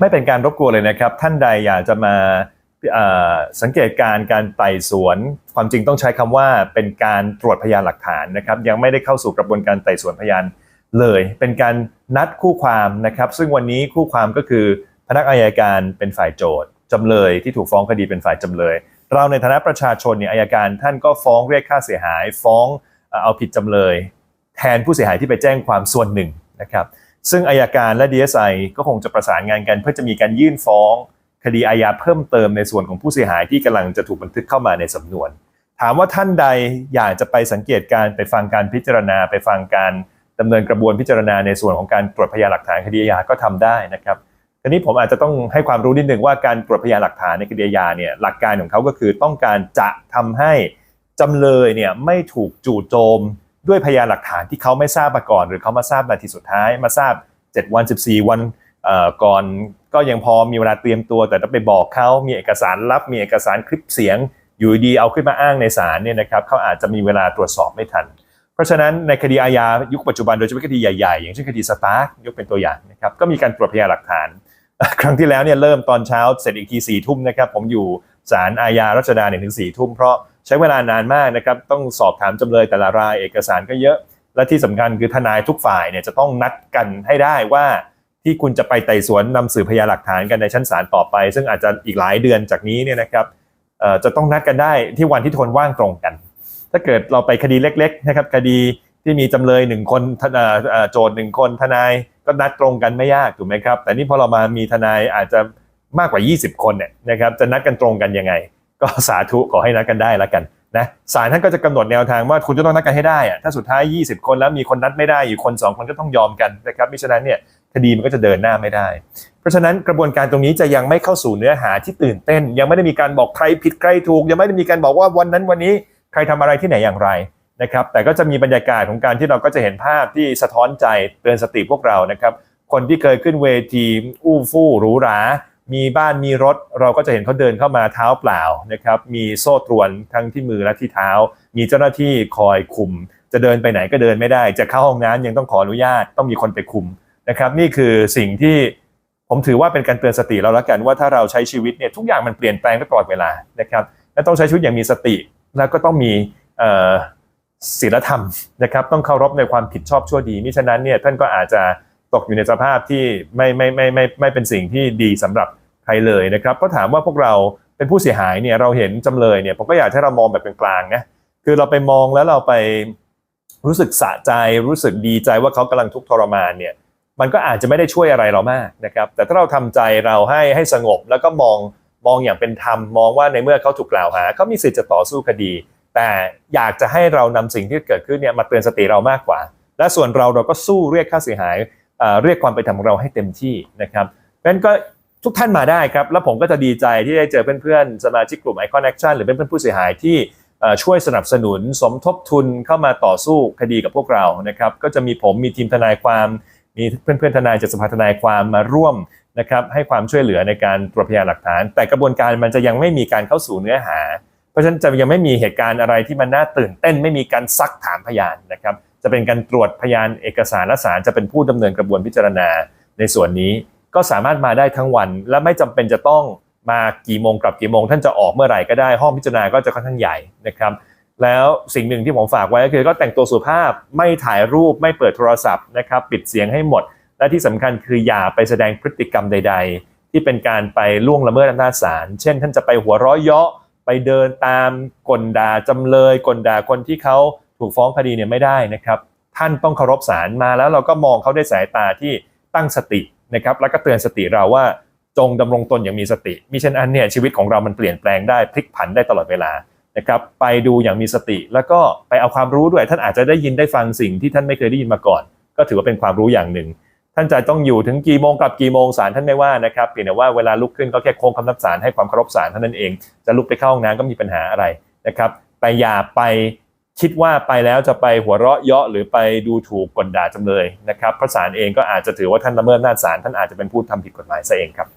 ไม่เป็นการรบกวนเลยนะครับ ท่านใดอยากจะมาสังเกตการ์การไต่สวน ความจริงต้องใช้คำว่าเป็นการตรวจพยานหลักฐานนะครับ ยังไม่ได้เข้าสู่กระบวนการไต่สวนพยานเลย เป็นการนัดคู่ความนะครับ ซึ่งวันนี้คู่ความก็คือพนักอายการเป็นฝ่ายโจทย์จำเลยที่ถูกฟ้องคดีเป็นฝ่ายจำเลย เราในฐานะประชาชนเนี่ยอายการท่านก็ฟ้องเรียกค่าเสียหาย ฟ้องเอาผิดจำเลย แทนผู้เสียหายที่ไปแจ้งความส่วนหนึ่งนะครับ ซึ่งอายการและ DSI ก็คงจะประสานงานกัน เพื่อจะมีการยื่นฟ้อง คดีอาญาเพิ่มเติมในส่วนของผู้เสียหายที่กำลังจะถูกบันทึกเข้ามาในสำนวน ถามว่าท่านใดอยากจะไปสังเกตการไปฟังการพิจารณา ไปฟังการดำเนินกระบวนพิจารณาในส่วนของการตรวจพยานหลักฐานคดีอาญาก็ทำได้นะครับทีนี้ผมอาจจะต้องให้ความรู้นิดหนึ่งว่าการตรวจพยานหลักฐานในคดีอาญาเนี่ยหลักการของเขาก็คือต้องการจะทำให้จำเลยเนี่ยไม่ถูกจู่โจม ด้วยพยานหลักฐานที่เขาไม่ทราบมาก่อน หรือเขามาทราบนาทีสุดท้าย มาทราบ 7 วัน 14 วันก่อนก็ยังพอมีเวลาเตรียมตัว แต่ถ้าไปบอกเขามีเอกสารลับ มีเอกสารคลิปเสียง อยู่ดีเอาขึ้นมาอ้างในศาลเนี่ยนะครับเขาอาจจะมีเวลาตรวจสอบไม่ทัน เพราะฉะนั้นในคดีอาญายุคปัจจุบันโดยเฉพาะคดีใหญ่ๆ อย่างเช่นคดีสตาร์กยกเป็นตัวอย่างนะครับก็มีการตรวจพยานหลักฐาน ครั้งที่แล้วเนี่ยเริ่มตอนเช้าเสร็จอีกทีสี่ทุ่มนะครับผมอยู่ศาลอาญารัชดาเนี่ยถึงสี่ทุ่มเพราะ ใช้เวลานานมากนะครับต้องสอบถามจำเลยแต่ละรายเอกสารก็เยอะ และที่สำคัญคือทนายทุกฝ่ายเนี่ยจะต้องนัดกันให้ได้ว่าที่คุณจะไปไต่สวนนำสืบพยานหลักฐานกันในชั้นศาลต่อไป ซึ่งอาจจะอีกหลายเดือนจากนี้เนี่ยนะครับเอ่อจะต้องนัดกันได้ที่วันที่ทนว่างตรงกัน ถ้าเกิดเราไปคดีเล็กๆนะครับคดีที่มีจำเลยหนึ่งคนทนายเอ่อโจทย์หนึ่งคนทนายก็นัดตรงกันไม่ยากถูกไหมครับ แต่นี่พอเรามามีทนายอาจจะมากกว่า 20 คนเนี่ยนะครับจะนัดกันตรงกันยังไง ก็สาธุขอให้นัดกันได้แล้วกันนะศาลท่านก็จะกำหนดแนวทางว่าคุณจะต้องนัดกันให้ได้อะถ้าสุดท้าย 20 คนแล้วมีคนนัดไม่ได้อยู่คน 2 คนก็ต้องยอมกันนะครับมิฉะนั้นเนี่ยคดีมันก็จะเดินหน้าไม่ได้ เพราะฉะนั้นกระบวนการตรงนี้จะยังไม่เข้าสู่เนื้อหาที่ตื่นเต้น ยังไม่ได้มีการบอกใครผิดใครถูก ยังไม่ได้มีการบอกว่าวันนั้นวันนี้ใครทำอะไรที่ไหนอย่างไรนะครับแต่ก็จะมีบรรยากาศของการที่เราก็จะเห็นภาพที่สะท้อนใจเตือนสติพวกเรานะครับคนที่เคยขึ้นเวทีอู้ฟู่หรูหรา มีบ้านมีรถเราก็จะเห็นเขาเดินเข้ามาเท้าเปล่านะครับมีโซ่ตรวนทั้งที่มือและที่เท้า มีเจ้าหน้าที่คอยคุม จะเดินไปไหนก็เดินไม่ได้ จะเข้าห้องน้ำยังต้องขออนุญาตต้องมีคนไปคุมนะครับ นี่คือสิ่งที่ผมถือว่าเป็นการเตือนสติเราแล้วกันว่าถ้าเราใช้ชีวิตเนี่ยทุกอย่างมันเปลี่ยนแปลงตลอดเวลานะครับและต้องใช้ชีวิตอย่างมีสติ แล้วก็ต้องมีศีลธรรมนะครับ ต้องเคารพในความผิดชอบชั่วดีมิฉะนั้นเนี่ยท่านก็อาจจะ ตกอยู่ในสภาพที่ไม่ไม่ไม่ไม่ไม่เป็นสิ่งที่ดีสำหรับใครเลยนะครับก็ถามว่าพวกเราเป็นผู้เสียหายเนี่ยเราเห็นจำเลยเนี่ยผมก็อยากให้เรามองแบบเป็นกลางนะคือเราไปมองแล้วเราไปรู้สึกสะใจรู้สึกดีใจว่าเขากำลังทุกข์ทรมานเนี่ยมันก็อาจจะไม่ได้ช่วยอะไรเรามากนะครับ แต่ถ้าเราทำใจเราให้ให้สงบแล้วก็มองมองอย่างเป็นธรรมมองว่าในเมื่อเขาถูกกล่าวหาเขามีสิทธิ์จะต่อสู้คดี แต่อยากจะให้เรานำสิ่งที่เกิดขึ้นเนี่ยมาเตือนสติเรามากกว่า และส่วนเราเราก็สู้เรียกค่าเสียหาย เรียกความเป็นธรรมของเราให้เต็มที่นะครับเพราะฉะนั้นก็ทุกท่านมาได้ครับ แล้วผมก็จะดีใจที่ได้เจอเพื่อนๆ สมาชิกกลุ่ม Icon Action หรือเป็นเพื่อนผู้เสียหายที่ช่วยสนับสนุนสมทบทุนเข้ามาต่อสู้คดีกับพวกเรานะครับก็จะมีผมมีทีมทนายความมีเพื่อนๆทนายจากสภาทนายความมาร่วมนะครับให้ความช่วยเหลือในการตรวจพยานหลักฐาน แต่กระบวนการมันจะยังไม่มีการเข้าสู่เนื้อหา เพราะฉะนั้นจะยังไม่มีเหตุการณ์อะไรที่มันน่าตื่นเต้น ไม่มีการซักถามพยานนะครับ จะเป็นการตรวจพยานเอกสารและศาลจะเป็นผู้ดำเนินกระบวนพิจารณาในส่วนนี้ ก็สามารถมาได้ทั้งวัน และไม่จำเป็นจะต้องมากี่โมงกลับกี่โมง ท่านจะออกเมื่อไหร่ก็ได้ห้องพิจารณาก็จะค่อนข้างใหญ่นะครับ แล้วสิ่งหนึ่งที่ผมฝากไว้ก็คือ ก็แต่งตัวสุภาพไม่ถ่ายรูปไม่เปิดโทรศัพท์นะครับปิดเสียงให้หมด และที่สำคัญคืออย่าไปแสดงพฤติกรรมใด ๆ ที่เป็นการไปล่วงละเมิดอำนาจศาลเช่น ท่านจะไปหัวเราะเยาะไปเดินตามกลด่าจำเลยกลด่าคนที่เขา ถูกฟ้องคดีเนี่ยไม่ได้นะครับ ท่านต้องเคารพศาลมาแล้วเราก็มองเขาด้วยสายตาที่ตั้งสตินะครับแล้วก็เตือนสติเราว่าจงดำรงตนอย่างมีสติมิฉะนั้นเนี่ยชีวิตของเรามันเปลี่ยนแปลงได้พลิกผันได้ตลอดเวลานะครับไปดูอย่างมีสติ แล้วก็ไปเอาความรู้ด้วย ท่านอาจจะได้ยินได้ฟังสิ่งที่ท่านไม่เคยได้ยินมาก่อน ก็ถือว่าเป็นความรู้อย่างหนึ่ง ท่านจะต้องอยู่ถึงกี่โมงกับกี่โมงศาลท่านไม่ว่านะครับเพียงแต่ว่าเวลาลุกขึ้นก็แค่โค้งคำนับศาลให้ความเคารพศาลเท่านั้นเอง จะลุกไปเข้าห้องน้ำก็มีปัญหาอะไรนะครับแต่อย่าไป คิดว่าไปแล้วจะไปหัวเราะเยาะหรือไปดูถูกกลด่าจำเลยนะครับเพราะศาลเองก็อาจจะถือว่าท่านละเมิดอำนาจศาลท่านอาจจะเป็นผู้ทำผิดกฎหมายซะเองครับ